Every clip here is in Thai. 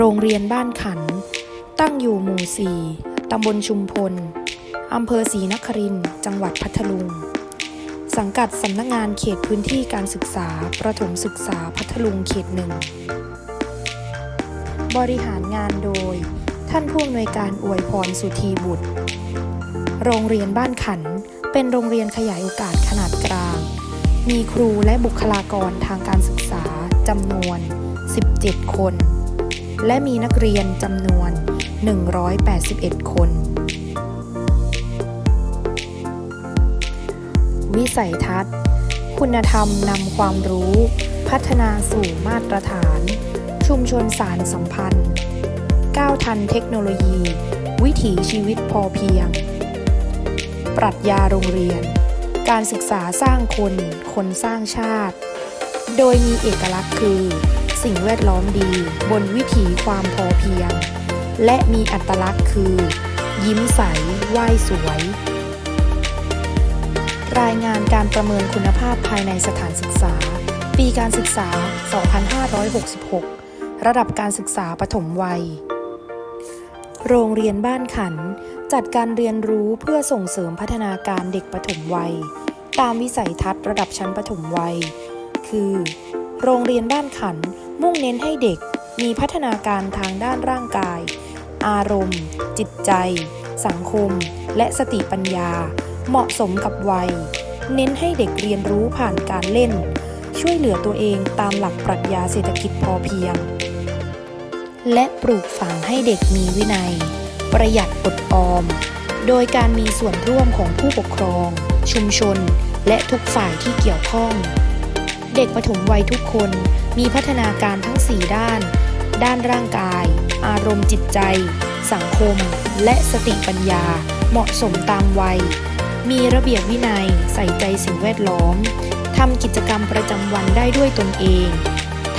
โรงเรียนบ้านขัน ตั้งอยู่หมู่ 4 ตำบลชุมพล อำเภอศรีนครินทร์จังหวัดพัทลุง สังกัดสำนักงานเขตพื้นที่การศึกษา ประถมศึกษาพัทลุงเขตหนึ่ง บริหารงานโดย ท่านผู้อำนวยการอวยพรสุธีบุตร โรงเรียนบ้านขัน เป็นโรงเรียนขยายโอกาสขนาดกลาง มีครูและบุคลากรทางการศึกษาจำนวน 17 คน และมีนักเรียนจำนวน 181 คน วิสัยทัศน์ คุณธรรมนำความรู้ พัฒนาสู่มาตรฐาน ชุมชนสารสัมพันธ์ ก้าวทันเทคโนโลยี วิถีชีวิตพอเพียง ปรัชญาโรงเรียน การศึกษาสร้างคน คนสร้างชาติ โดยมีเอกลักษณ์คือ สิ่งแวดล้อมดี บนวิถีความพอเพียง และมีอัตลักษณ์คือ ยิ้มใสไหว้สวย รายงานการประเมินคุณภาพภายในสถานศึกษา ปีการศึกษา 2566 ระดับการศึกษาปฐมวัย โรงเรียนบ้านขัน จัดการเรียนรู้เพื่อส่งเสริมพัฒนาการเด็กปฐมวัย ตามวิสัยทัศน์ระดับชั้นปฐมวัย คือ โรงเรียนบ้านขัน มุ่งเน้นให้เด็กมีพัฒนาการทางด้านร่างกาย อารมณ์ จิตใจ สังคม และสติปัญญา เหมาะสมกับวัย เน้นให้เด็กเรียนรู้ผ่านการเล่น ช่วยเหลือตัวเองตามหลักปรัชญาเศรษฐกิจพอเพียง และปลูกฝังให้เด็กมีวินัย ประหยัดอดออม โดยการมีส่วนร่วมของผู้ปกครอง ชุมชน และทุกฝ่ายที่เกี่ยวข้อง เด็กปฐมวัยทุกคน มีพัฒนาการทั้ง 4 ด้าน ด้านร่างกาย อารมณ์จิตใจ สังคม และสติปัญญา เหมาะสมตามวัย มีระเบียบวินัย ใส่ใจสิ่งแวดล้อมทำกิจกรรมประจำวันได้ด้วยตนเอง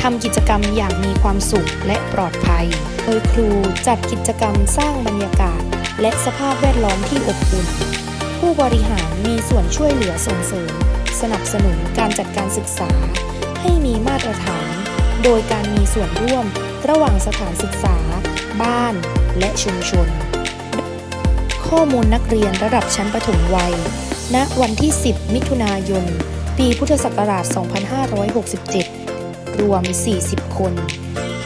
ทำกิจกรรมอย่างมีความสุขและปลอดภัย โดยครูจัดกิจกรรมสร้างบรรยากาศ และสภาพแวดล้อมที่อบอุ่น ผู้บริหารมีส่วนช่วยเหลือส่งเสริม สนับสนุนการจัดการศึกษา ให้มีมาตรฐาน โดยการมีส่วนร่วมระหว่างสถานศึกษา บ้าน และชุมชน ข้อมูลนักเรียนระดับชั้นประถมวัย ณ วันที่ 10 มิถุนายน ปีพุทธศักราช 2567 รวม 40 คน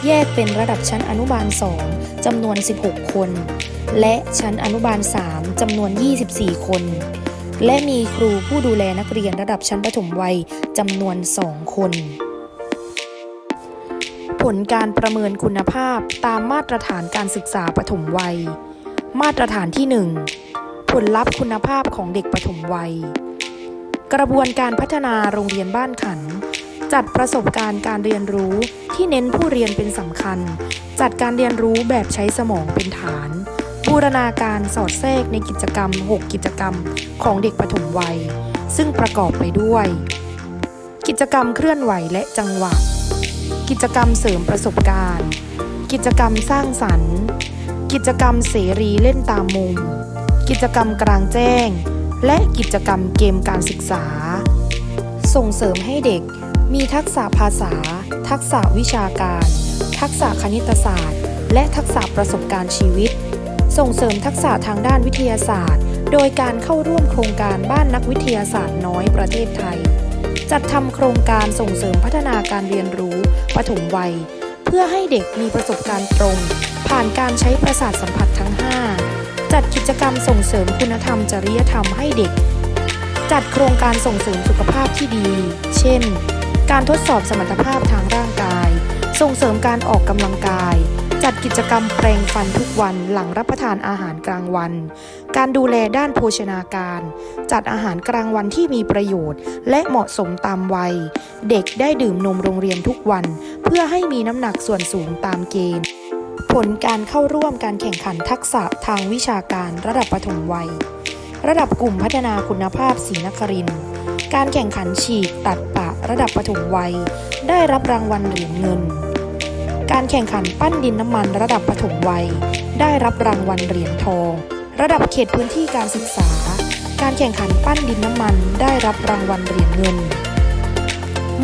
แยกเป็นระดับชั้นอนุบาล 2จำนวน 16 คน และชั้นอนุบาล 3จำนวน 24 คน และมีครูผู้ดูแลนักเรียนระดับชั้นประถมวัยจำนวน 2 คน ผลการประเมินคุณภาพตามมาตรฐานการศึกษาปฐมวัย มาตรฐานที่ 1 ผลลัพธ์คุณภาพของเด็กปฐมวัย กระบวนการพัฒนาโรงเรียนบ้านขัน จัดประสบการณ์การเรียนรู้ที่เน้นผู้เรียนเป็นสำคัญ จัดการเรียนรู้แบบใช้สมองเป็นฐาน บูรณาการสอดแทรกในกิจกรรม 6 กิจกรรมของเด็กปฐมวัย ซึ่งประกอบไปด้วย กิจกรรมเคลื่อนไหวและจังหวะ กิจกรรมเสริมประสบการณ์ กิจกรรมสร้างสรรค์ กิจกรรมเสรีเล่นตามมุม กิจกรรมกลางแจ้ง และกิจกรรมเกมการศึกษา ส่งเสริมให้เด็กมีทักษะภาษา ทักษะวิชาการ ทักษะคณิตศาสตร์ และทักษะประสบการณ์ชีวิต ส่งเสริมทักษะทางด้านวิทยาศาสตร์ โดยการเข้าร่วมโครงการบ้านนักวิทยาศาสตร์น้อยประเทศไทย จัดทำโครงการส่งเสริมพัฒนาการเรียนรู้ปฐมวัย เพื่อให้เด็กมีประสบการณ์ตรง ผ่านการใช้ประสาทสัมผัสทั้ง 5 จัดกิจกรรมส่งเสริมคุณธรรมจริยธรรมให้เด็ก จัดโครงการส่งเสริมสุขภาพที่ดี เช่น การทดสอบสมรรถภาพทางร่างกาย ส่งเสริมการออกกำลังกาย จัดกิจกรรมแปรงฟันทุกวันหลังรับประทานอาหารกลางวัน การดูแลด้านโภชนาการ จัดอาหารกลางวันที่มีประโยชน์ และเหมาะสมตามวัย เด็กได้ดื่มนมโรงเรียนทุกวัน เพื่อให้มีน้ำหนักส่วนสูงตามเกณฑ์ ผลการเข้าร่วมการแข่งขันทักษะทางวิชาการระดับปฐมวัย ระดับกลุ่มพัฒนาคุณภาพศรีนครินทร์การแข่งขันฉีกตัดปะระดับปฐมวัย ได้รับรางวัลเหรียญเงิน การแข่งขันปั้นดินน้ำมันระดับปฐมวัย ได้รับรางวัลเหรียญทอง ระดับเขตพื้นที่การศึกษา การแข่งขันปั้นดินน้ำมันได้รับรางวัลเหรียญเงิน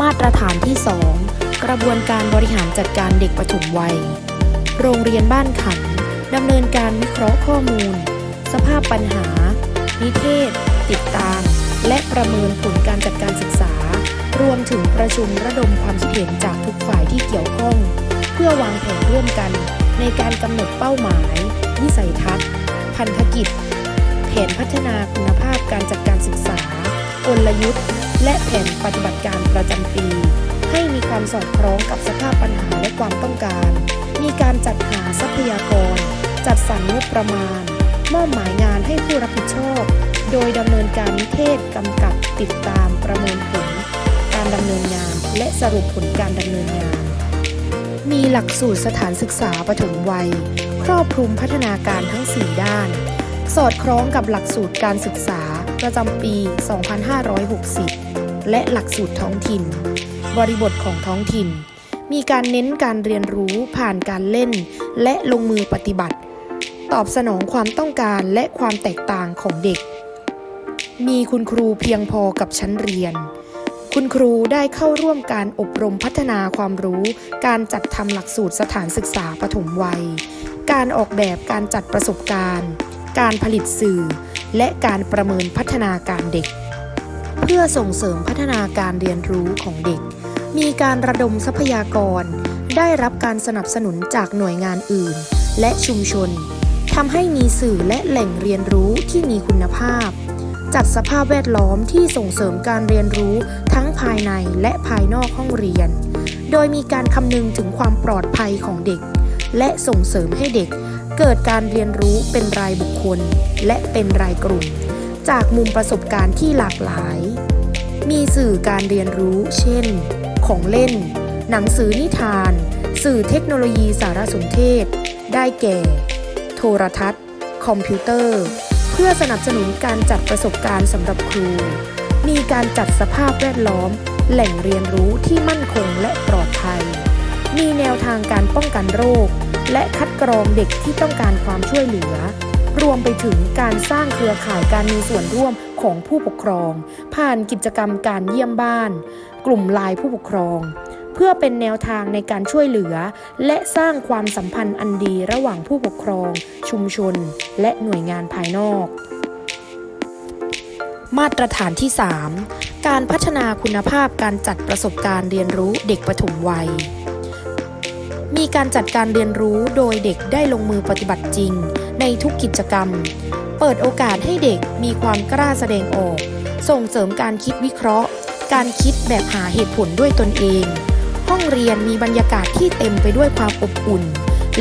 มาตรฐานที่ 2 กระบวนการบริหารจัดการเด็กปฐมวัย โรงเรียนบ้านขันดำเนินการวิเคราะห์ข้อมูล สภาพปัญหา นิเทศ ติดตาม และประเมินผลการจัดการศึกษารวมถึงประชุมระดมความคิดเห็นจากทุกฝ่ายที่เกี่ยวข้อง เพื่อวางแผนร่วมกันในการกำหนดเป้าหมาย วิสัยทัศน์ พันธกิจ แผนพัฒนาคุณภาพการจัดการศึกษากลยุทธ์ และแผนปฏิบัติการประจำปี ให้มีความสอดคล้องกับสภาพปัญหาและความต้องการ มีการจัดหาทรัพยากร จัดสรรงบประมาณ มอบหมายงานให้ผู้รับผิดชอบ โดยดำเนินการนิเทศกำกับติดตามประเมินผล การดำเนินงานและสรุปผลการดำเนินงาน มีหลักสูตรสถานศึกษาปฐมวัย ครอบคลุมพัฒนาการทั้ง 4 ด้าน สอดคล้องกับหลักสูตรการศึกษาประจำปี 2560 และหลักสูตรท้องถิ่น บริบทของท้องถิ่น มีการเน้นการเรียนรู้ผ่านการเล่น และลงมือปฏิบัติ ตอบสนองความต้องการและความแตกต่างของเด็ก มีคุณครูเพียงพอกับชั้นเรียน คุณครูได้เข้าร่วมการอบรมพัฒนาความรู้ การจัดทำหลักสูตรสถานศึกษาปฐมวัย การออกแบบการจัดประสบการณ์ การผลิตสื่อ และการประเมินพัฒนาการเด็ก เพื่อส่งเสริมพัฒนาการเรียนรู้ของเด็ก มีการระดมทรัพยากร ได้รับการสนับสนุนจากหน่วยงานอื่น และชุมชนทำให้มีสื่อและแหล่งเรียนรู้ที่มีคุณภาพ จัดสภาพแวดล้อมที่ส่งเสริมการเรียนรู้ทั้งภายในและภายนอกห้องเรียน โดยมีการคำนึงถึงความปลอดภัยของเด็ก และส่งเสริมให้เด็ก เกิดการเรียนรู้เป็นรายบุคคล และเป็นรายกลุ่ม จากมุมประสบการณ์ที่หลากหลาย มีสื่อการเรียนรู้ เช่น ของเล่น หนังสือนิทาน สื่อเทคโนโลยีสารสนเทศ ได้แก่ โทรทัศน์ คอมพิวเตอร์ พื่อสนับสนุนการจัดประสบการณ์สำหรับครู มีการจัดสภาพแวดล้อม แหล่งเรียนรู้ที่มั่นคงและปลอดภัย มีแนวทางการป้องกันโรค และคัดกรองเด็กที่ต้องการความช่วยเหลือ รวมไปถึงการสร้างเครือข่ายการมีส่วนร่วมของผู้ปกครอง ผ่านกิจกรรมการเยี่ยมบ้าน กลุ่มไลน์ผู้ปกครอง เพื่อเป็นแนวทางในการช่วยเหลือ และสร้างความสัมพันธ์อันดีระหว่างผู้ปกครอง ชุมชน และหน่วยงานภายนอก มาตรฐานที่ 3 การพัฒนาคุณภาพการจัดประสบการณ์เรียนรู้เด็กปฐมวัย มีการจัดการเรียนรู้โดยเด็กได้ลงมือปฏิบัติจริง ในทุกกิจกรรม เปิดโอกาสให้เด็กมีความกล้าแสดงออก ส่งเสริมการคิดวิเคราะห์การคิดแบบหาเหตุผลด้วยตนเอง ห้องเรียนมีบรรยากาศที่เต็มไปด้วยความอบอุ่น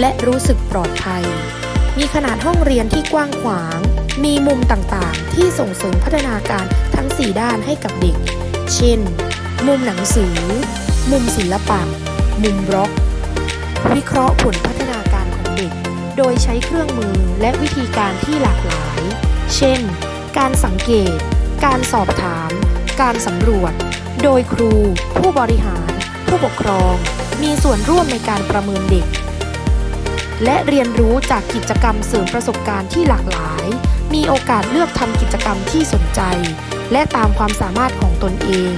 และรู้สึกปลอดภัย มีขนาดห้องเรียนที่กว้างขวาง มีมุมต่างๆ ที่ส่งเสริมพัฒนาการทั้ง 4 ด้านให้กับเด็ก เช่น มุมหนังสือ มุมศิลปะ มุมบล็อก วิเคราะห์ผลพัฒนาการของเด็ก โดยใช้เครื่องมือและวิธีการที่หลากหลาย เช่น การสังเกต การสอบถาม การสำรวจ โดยครู ผู้บริหาร ผู้ปกครองมีส่วนร่วมในการประเมินเด็ก และเรียนรู้จากกิจกรรมเสริมประสบการณ์ที่หลากหลาย มีโอกาสเลือกทำกิจกรรมที่สนใจ และตามความสามารถของตนเอง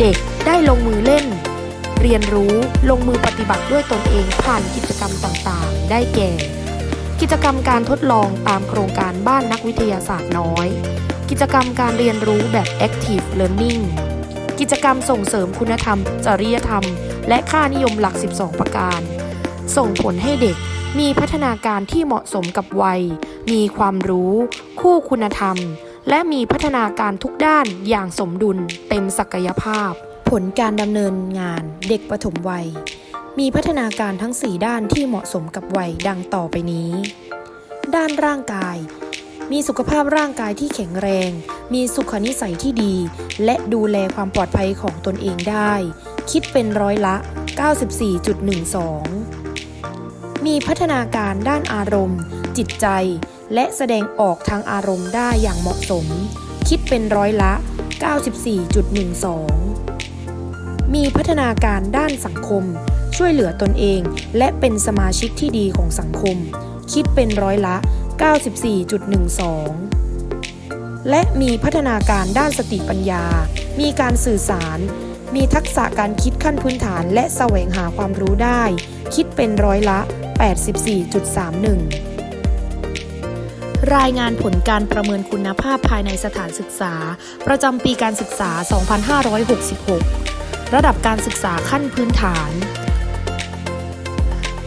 เด็กได้ลงมือเล่น เรียนรู้ลงมือปฏิบัติด้วยตนเองผ่านกิจกรรมต่างๆ ได้แก่ กิจกรรมการทดลองตามโครงการบ้านนักวิทยาศาสตร์น้อย กิจกรรมการเรียนรู้แบบ active learning กิจกรรมส่งเสริมคุณธรรม จริยธรรม และค่านิยมหลัก 12 ประการ ส่งผลให้เด็กมีพัฒนาการที่เหมาะสมกับวัย มีความรู้ คู่คุณธรรม และมีพัฒนาการทุกด้านอย่างสมดุลเต็มศักยภาพ ผลการดำเนินงานเด็กปฐมวัย มีพัฒนาการทั้ง 4 ด้านที่เหมาะสมกับวัยดังต่อไปนี้ ด้านร่างกาย มีสุขภาพร่างกายที่แข็งแรง มีสุขนิสัยที่ดี และดูแลความปลอดภัยของตนเองได้ คิดเป็นร้อยละ 94.12 มีพัฒนาการด้านอารมณ์ จิตใจ และแสดงออกทางอารมณ์ได้อย่างเหมาะสม คิดเป็นร้อยละ 94.12 มีพัฒนาการด้านสังคม ช่วยเหลือตนเอง และเป็นสมาชิกที่ดีของสังคม คิดเป็นร้อยละ 94.12 และมีพัฒนาการด้านสติปัญญา มีการสื่อสาร มีทักษะการคิดขั้นพื้นฐานและแสวงหาความรู้ได้ คิดเป็นร้อยละรายงานผลการประเมินคุณภาพภายในสถานศึกษา ประจำปีการศึกษา 2566 ระดับการศึกษาขั้นพื้นฐาน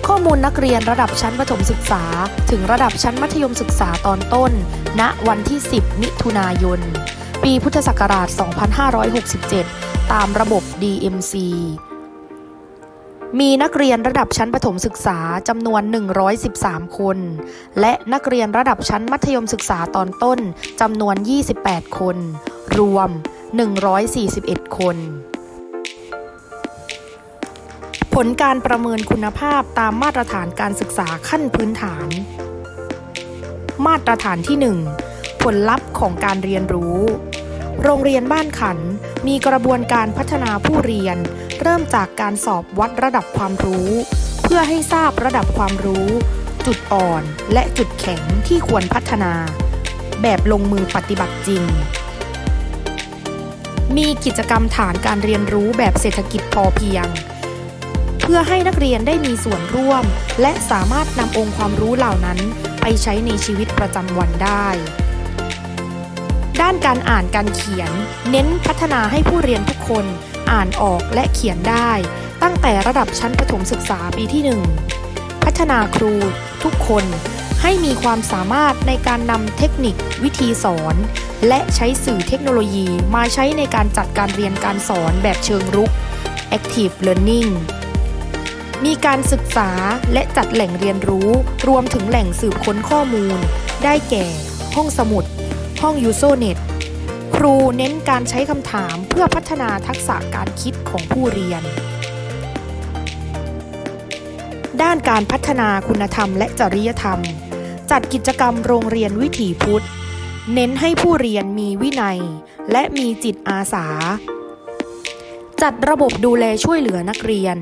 ข้อมูลนักเรียนระดับชั้นประถมศึกษา ถึงระดับชั้นมัธยมศึกษาตอนต้น ณ วันที่ 10 มิถุนายน ปีพุทธศักราช 2567 ตามระบบ DMC มีนักเรียนระดับชั้นประถมศึกษาจำนวน 113 คน และนักเรียนระดับชั้นมัธยมศึกษาตอนต้นจำนวน 28 คน รวม 141 คน ผลการประเมินคุณภาพตามมาตรฐานการศึกษาขั้นพื้นฐาน มาตรฐานที่ 1 ผลลัพธ์ของการเรียนรู้ โรงเรียนบ้านขันมีกระบวนการพัฒนาผู้เรียน เริ่มจากการสอบวัดระดับความรู้ เพื่อให้ทราบระดับความรู้ จุดอ่อนและจุดแข็งที่ควรพัฒนา แบบลงมือปฏิบัติจริง มีกิจกรรมฐานการเรียนรู้แบบเศรษฐกิจพอเพียง พื่อให้นักเรียนได้มีส่วนร่วม และสามารถนำองค์ความรู้เหล่านั้น ไปใช้ในชีวิตประจำวันได้ ด้านการอ่านการเขียน เน้นพัฒนาให้ผู้เรียนทุกคนอ่านออกและเขียนได้ ตั้งแต่ระดับชั้นประถมศึกษาปีที่ 1 พัฒนาครูทุกคนให้มีความสามารถในการนำเทคนิค วิธีสอน และใช้สื่อเทคโนโลยีมาใช้ในการจัดการเรียนการสอนแบบเชิงรุก Active Learning มีการศึกษาและจัดแหล่งเรียนรู้ รวมถึงแหล่งสืบค้นข้อมูล ได้แก่ ห้องสมุด ห้อง u s o n e t ครูเน้นการใช้คำถามเพื่อพัฒนาทักษะการคิดของผู้เรียน ด้านการพัฒนาคุณธรรมและจริยธรรม จัดกิจกรรมโรงเรียนวิถีพุทธ เน้นให้ผู้เรียนมีวินัย และมีจิตอาสา จัดระบบดูแลช่วยเหลือนักเรียน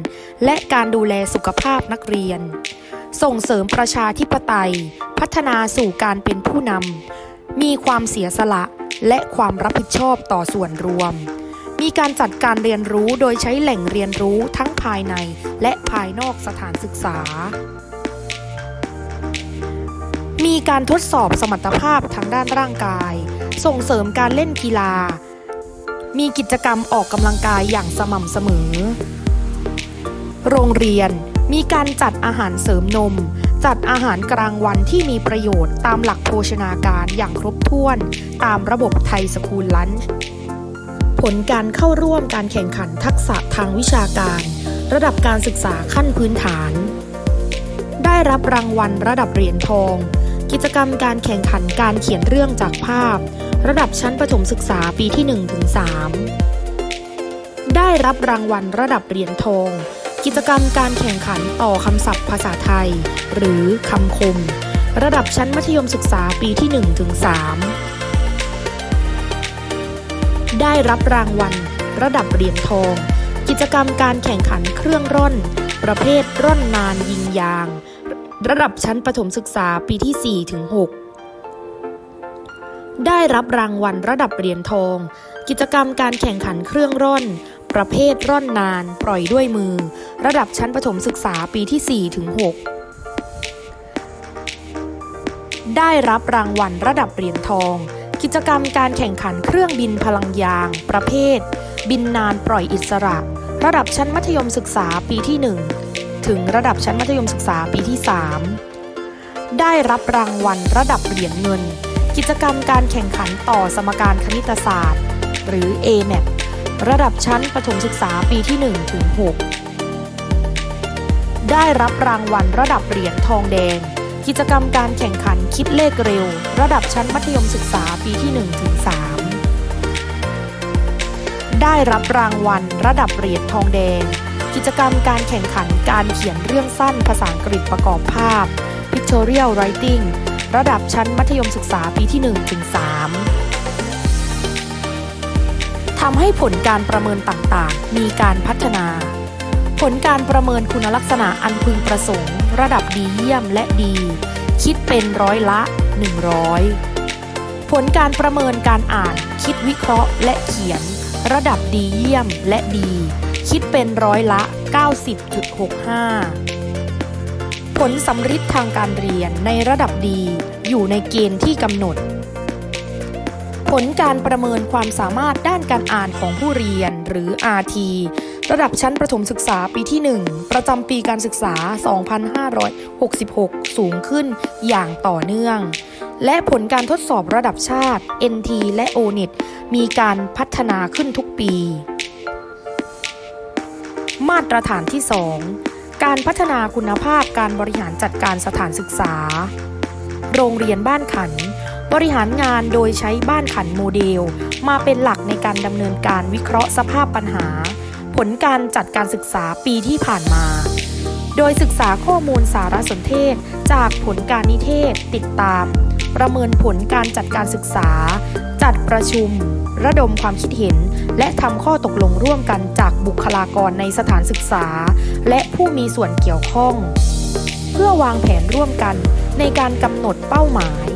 และการดูแลสุขภาพนักเรียน ส่งเสริมประชาธิปไตย พัฒนาสู่การเป็นผู้นำ มีความเสียสละและความรับผิดชอบต่อส่วนรวม มีการจัดการเรียนรู้โดยใช้แหล่งเรียนรู้ทั้งภายในและภายนอกสถานศึกษา มีการทดสอบสมรรถภาพทางด้านร่างกาย ส่งเสริมการเล่นกีฬา มีกิจกรรมออกกำลังกายอย่างสม่ำเสมอ โรงเรียนมีการจัดอาหารเสริมนม จัดอาหารกลางวันที่มีประโยชน์ตามหลักโภชนาการอย่างครบถ้วน ตามระบบไทยสคูลลันช์ผลการเข้าร่วมการแข่งขันทักษะทางวิชาการ ระดับการศึกษาขั้นพื้นฐาน ได้รับรางวัลระดับเหรียญทอง กิจกรรมการแข่งขันการเขียนเรื่องจากภาพ ระดับชั้นประถมศึกษาปีที่ 1-3 ได้รับรางวัลระดับเหรียญทอง กิจกรรมการแข่งขันต่อคำศัพท์ภาษาไทย หรือคำคม ระดับชั้นมัธยมศึกษาปีที่ 1-3 ได้รับรางวัลระดับเหรียญทอง กิจกรรมการแข่งขันเครื่องร่อน ประเภทร่อนนานยิงยาง ระดับชั้นประถมศึกษาปีที่4ถึง6 ได้รับรางวัลระดับเหรียญทอง กิจกรรมการแข่งขันเครื่องร่อน ประเภทร่อนนาน ปล่อยด้วยมือ ระดับชั้นประถมศึกษาปีที่4ถึง6ได้รับรางวัลระดับเหรียญทอง กิจกรรมการแข่งขันเครื่องบินพลังยาง ประเภท บินนานปล่อยอิสระ ระดับชั้นมัธยมศึกษาปีที่ 1 ถึงระดับชั้นมัธยมศึกษาปีที่ 3 ได้รับรางวัลระดับเหรียญเงิน กิจกรรมการแข่งขันต่อสมการคณิตศาสตร์ หรือ AMAT ระดับชั้นประถมศึกษาปีที่ 1 ถึง 6 ได้รับรางวัลระดับเหรียญทองแดง กิจกรรมการแข่งขันคิดเลขเร็ว ระดับชั้นมัธยมศึกษาปีที่ 1 ถึง 3 ได้รับรางวัลระดับเหรียญทองแดง กิจกรรมการแข่งขันการเขียนเรื่องสั้นภาษาอังกฤษประกอบภาพ Pictorial Writing ระดับชั้นมัธยมศึกษาปีที่1ถึง3ทำให้ผลการประเมินต่างๆ มีการพัฒนา ผลการประเมินคุณลักษณะอันพึงประสงค์ ระดับดีเยี่ยมและดี คิดเป็นร้อยละ 100 ผลการประเมินการอ่าน คิดวิเคราะห์ และเขียน ระดับดีเยี่ยมและดี คิดเป็นร้อยละ 90.65 ลสำฤทธิ์ทางการเรียนในระดับดีอยู่ในเกณฑ์ที่กำหนด ผลการประเมินความสามารถด้านการอ่านของผู้เรียนหรือ RT ระดับชั้นประถมศึกษาปีที่ 1 ประจำปีการศึกษา 2566 สูงขึ้นอย่างต่อเนื่อง และผลการทดสอบระดับชาติ NT และ ONET มีการพัฒนาขึ้นทุกปี มาตรฐานที่ 2 การพัฒนาคุณภาพการบริหารจัดการสถานศึกษา โรงเรียนบ้านขัน บริหารงานโดยใช้บ้านขันโมเดล มาเป็นหลักในการดำเนินการวิเคราะห์สภาพปัญหา ผลการจัดการศึกษาปีที่ผ่านมา โดยศึกษาข้อมูลสารสนเทศ จากผลการนิเทศ ติดตาม ประเมินผลการจัดการศึกษา จัดประชุม ระดมความคิดเห็น และทำข้อตกลงร่วมกันจากบุคลากรในสถานศึกษา และผู้มีส่วนเกี่ยวข้อง เพื่อวางแผนร่วมกันในการกำหนดเป้าหมาย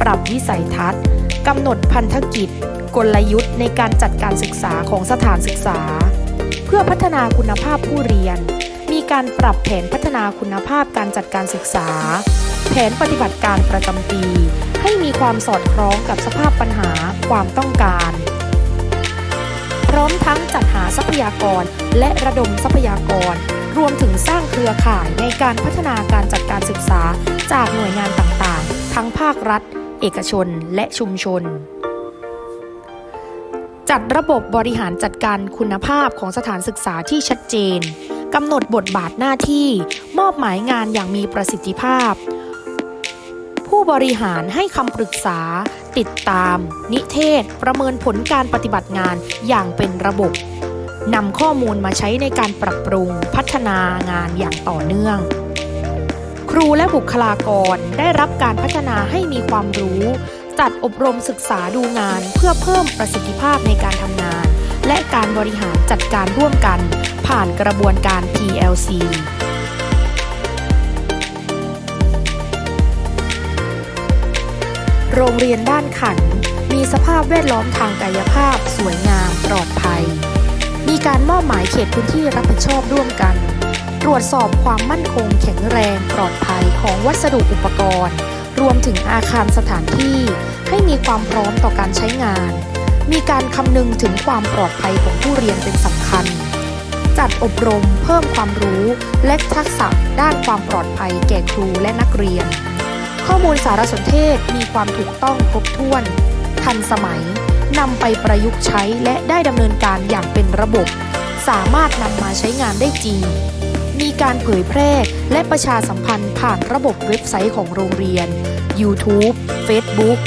ปรับวิสัยทัศน์กำหนดพันธกิจ กลยุทธ์ในการจัดการศึกษาของสถานศึกษา เพื่อพัฒนาคุณภาพผู้เรียน มีการปรับแผนพัฒนาคุณภาพการจัดการศึกษา แผนปฏิบัติการประจำปี ให้มีความสอดคล้องกับสภาพปัญหาความต้องการ พร้อมทั้งจัดหาทรัพยากรและระดมทรัพยากร รวมถึงสร้างเครือข่ายในการพัฒนาการจัดการศึกษาจากหน่วยงานต่างๆ ทั้งภาครัฐ เอกชน และชุมชน จัดระบบบริหารจัดการคุณภาพของสถานศึกษาที่ชัดเจนกำหนดบทบาทหน้าที่ มอบหมายงานอย่างมีประสิทธิภาพ ผู้บริหารให้คำปรึกษา ติดตาม นิเทศ ประเมินผลการปฏิบัติงานอย่างเป็นระบบนำข้อมูลมาใช้ในการปรับปรุงพัฒนางานอย่างต่อเนื่อง ครูและบุคลากรได้รับการพัฒนาให้มีความรู้ จัดอบรมศึกษาดูงานเพื่อเพิ่มประสิทธิภาพในการทำงาน และการบริหารจัดการร่วมกัน ผ่านกระบวนการ PLC โรงเรียนบ้านขัน มีสภาพแวดล้อมทางกายภาพ สวยงาม ปลอดภัย มีการมอบหมายเขตพื้นที่รับผิดชอบร่วมกัน ตรวจสอบความมั่นคงแข็งแรงปลอดภัยของวัสดุอุปกรณ์ รวมถึงอาคารสถานที่ ให้มีความพร้อมต่อการใช้งาน มีการคำนึงถึงความปลอดภัยของผู้เรียนเป็นสำคัญจัดอบรมเพิ่มความรู้และทักษะด้านความปลอดภัยแก่ครูและนักเรียน ข้อมูลสารสนเทศมีความถูกต้องครบถ้วน ทันสมัยนำไปประยุกต์ใช้และได้ดำเนินการอย่างเป็นระบบ สามารถนำมาใช้งานได้จริง มีการเผยแพร่และประชาสัมพันธ์ผ่านระบบเว็บไซต์ของโรงเรียน YouTube Facebook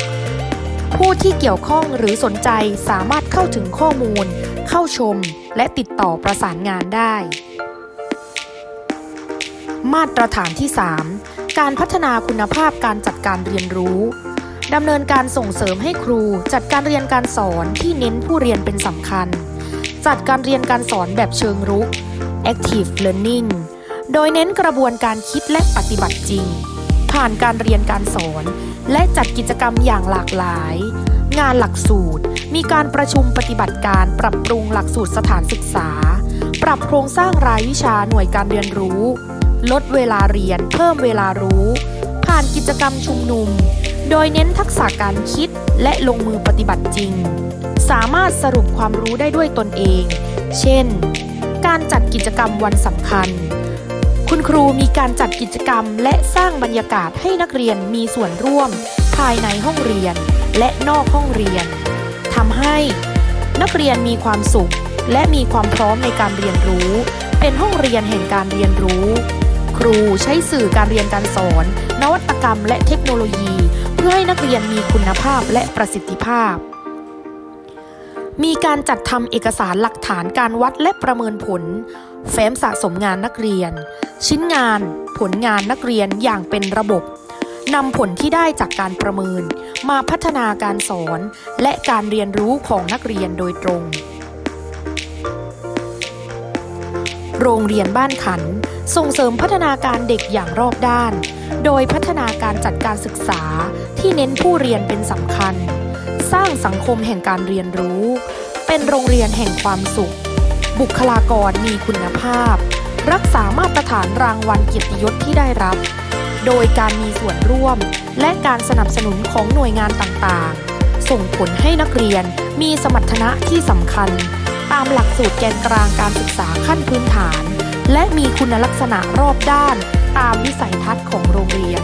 ผู้ที่เกี่ยวข้องหรือสนใจสามารถเข้าถึงข้อมูล เข้าชม และติดต่อประสานงานได้ มาตรฐานที่ 3 การพัฒนาคุณภาพการจัดการเรียนรู้ดำเนินการส่งเสริมให้ครูจัดการเรียนการสอนที่เน้นผู้เรียนเป็นสำคัญ จัดการเรียนการสอนแบบเชิงรุก active learning โดยเน้นกระบวนการคิดและปฏิบัติจริง ผ่านการเรียนการสอน และจัดกิจกรรมอย่างหลากหลาย งานหลักสูตร มีการประชุมปฏิบัติการปรับปรุงหลักสูตรสถานศึกษา ปรับโครงสร้างรายวิชาหน่วยการเรียนรู้ ลดเวลาเรียน เพิ่มเวลารู้ ผ่านกิจกรรมชุมนุม โดยเน้นทักษะการคิดและลงมือปฏิบัติจริง สามารถสรุปความรู้ได้ด้วยตนเอง เช่น การจัดกิจกรรมวันสำคัญ คุณครูมีการจัดกิจกรรมและสร้างบรรยากาศให้นักเรียนมีส่วนร่วม ภายในห้องเรียนและนอกห้องเรียนทำให้นักเรียนมีความสุขและมีความพร้อมในการเรียนรู้ เป็นห้องเรียนแห่งการเรียนรู้ ครูใช้สื่อการเรียนการสอน นวัตกรรมและเทคโนโลยี เพื่อให้นักเรียนมีคุณภาพและประสิทธิภาพ มีการจัดทำเอกสารหลักฐานการวัดและประเมินผล แฟ้มสะสมงานนักเรียน ชิ้นงาน ผลงานนักเรียนอย่างเป็นระบบนำผลที่ได้จากการประเมิน มาพัฒนาการสอน และการเรียนรู้ของนักเรียนโดยตรง โรงเรียนบ้านขัน ส่งเสริมพัฒนาการเด็กอย่างรอบด้าน โดยพัฒนาการจัดการศึกษาที่เน้นผู้เรียนเป็นสำคัญ สร้างสังคมแห่งการเรียนรู้ เป็นโรงเรียนแห่งความสุข บุคลากรมีคุณภาพ รักษามาตรฐานรางวัลเกียรติยศที่ได้รับ โดยการมีส่วนร่วม และการสนับสนุนของหน่วยงานต่างๆ ส่งผลให้นักเรียนมีสมรรถนะที่สำคัญ ตามหลักสูตรแกนกลางการศึกษาขั้นพื้นฐาน และมีคุณลักษณะรอบด้านตามวิสัยทัศน์ของโรงเรียน